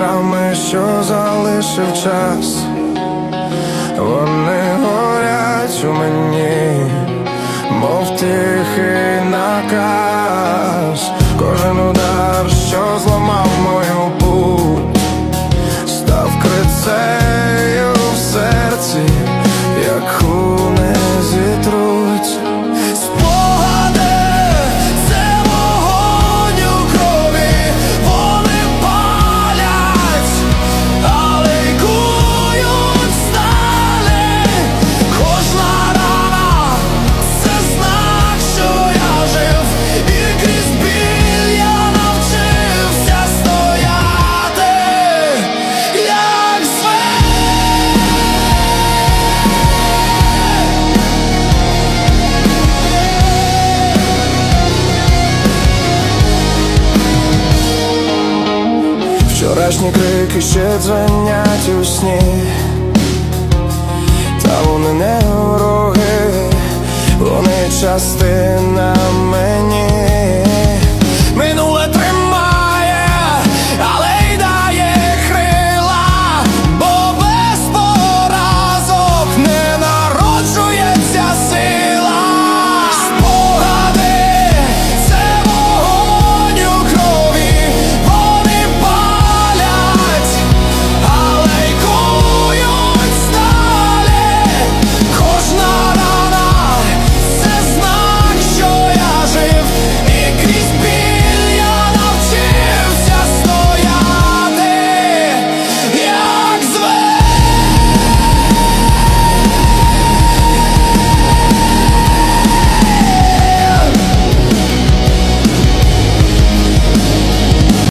іскрами, що залишив час, вони горять у мені, мов тихий наказ, кожен удар, що зламав мою путь, став крицею в серці, як не Вчорашні крики ще дзвонять у сні, та вони не вороги, вони частина.